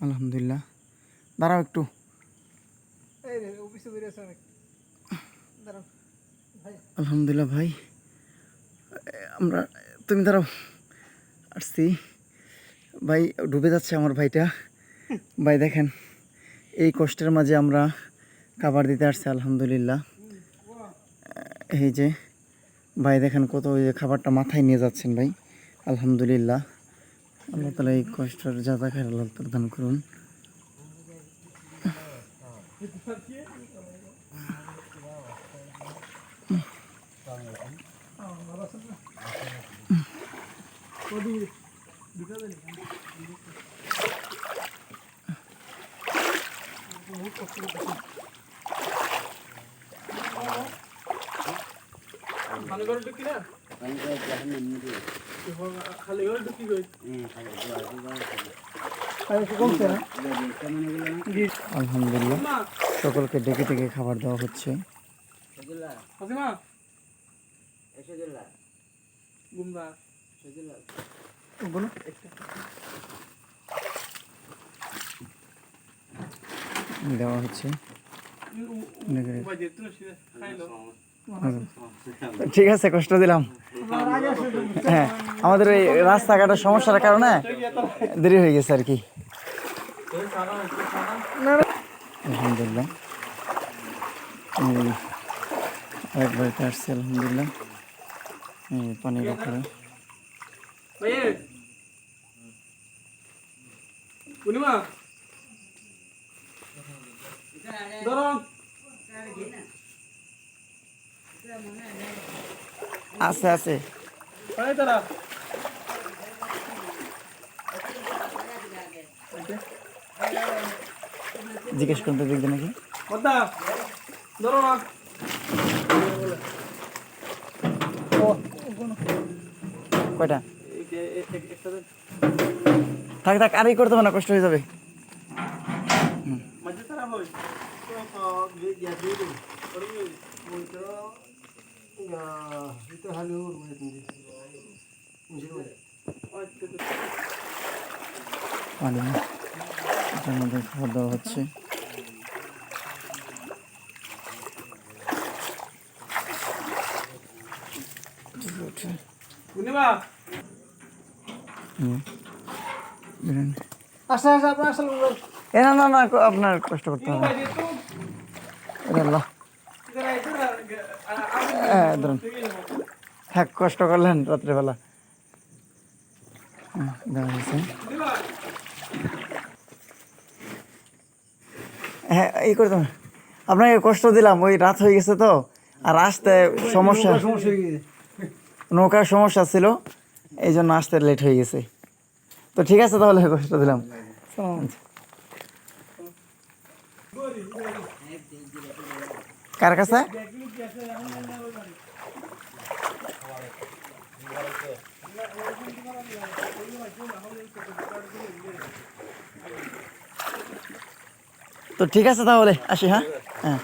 আলহামদুলিল্লাহ। দাঁড়াও একটু। আলহামদুলিল্লাহ ভাই। আমরা তুমি দাঁড়াও। আসছি। ভাই ডুবে যাচ্ছে আমার ভাইটা। ভাই দেখেন এই কষ্টের মাঝে আমরা খাবার দিতে আসছি আলহামদুলিল্লাহ। এই যে ভাই দেখেন কত ওই যে খাবারটা মাথায় নিয়ে যাচ্ছেন ভাই। আলহামদুলিল্লাহ। আল্লাহ তালা এই কষ্টের যাতা খায় আল্লাহ প্রদান করুন। খালি ঘরে ঢুকি না? আলহামদুলিল্লাহ। সকলকে ডেকে ডেকে খাবার দেওয়া হচ্ছে। দেওয়া হচ্ছে। ঠিক আছে কষ্ট দিলাম। হ্যাঁ আমাদের ওই রাস্তাঘাটের সমস্যার কারণে দেরি হয়ে গেছে আর কি। আলহামদুলিল্লাহ। আলহামদুলিল্লাহ। আছে আছে। জিজ্ঞেস করতে দেখবে নাকি। কয়টা। থাক থাক আর এই করতে না কষ্ট হয়ে যাবে। মাঝে তারা হই পানি এটার মধ্যে খাবার দেওয়া হচ্ছে পূর্ণিমা। হুম। বেরোন। আচ্ছা আচ্ছা আপনার আসলে এ না না না আপনার কষ্ট করতে হবে। আল্লাহ হ্যাঁ ধরুন হ্যাঁ কষ্ট করলেন রাত্রেবেলা। হ্যাঁ, হ্যাঁ এই করতে হবে। আপনাকে কষ্ট দিলাম ওই রাত হয়ে গেছে তো আর আসতে সমস্যা নৌকার সমস্যা ছিল এই জন্য আসতে লেট হয়ে গেছে। তো ঠিক আছে তাহলে কষ্ট দিলাম। কার কাছে? তো ঠিক আছে তাহলে আসি হ্যাঁ? হ্যাঁ।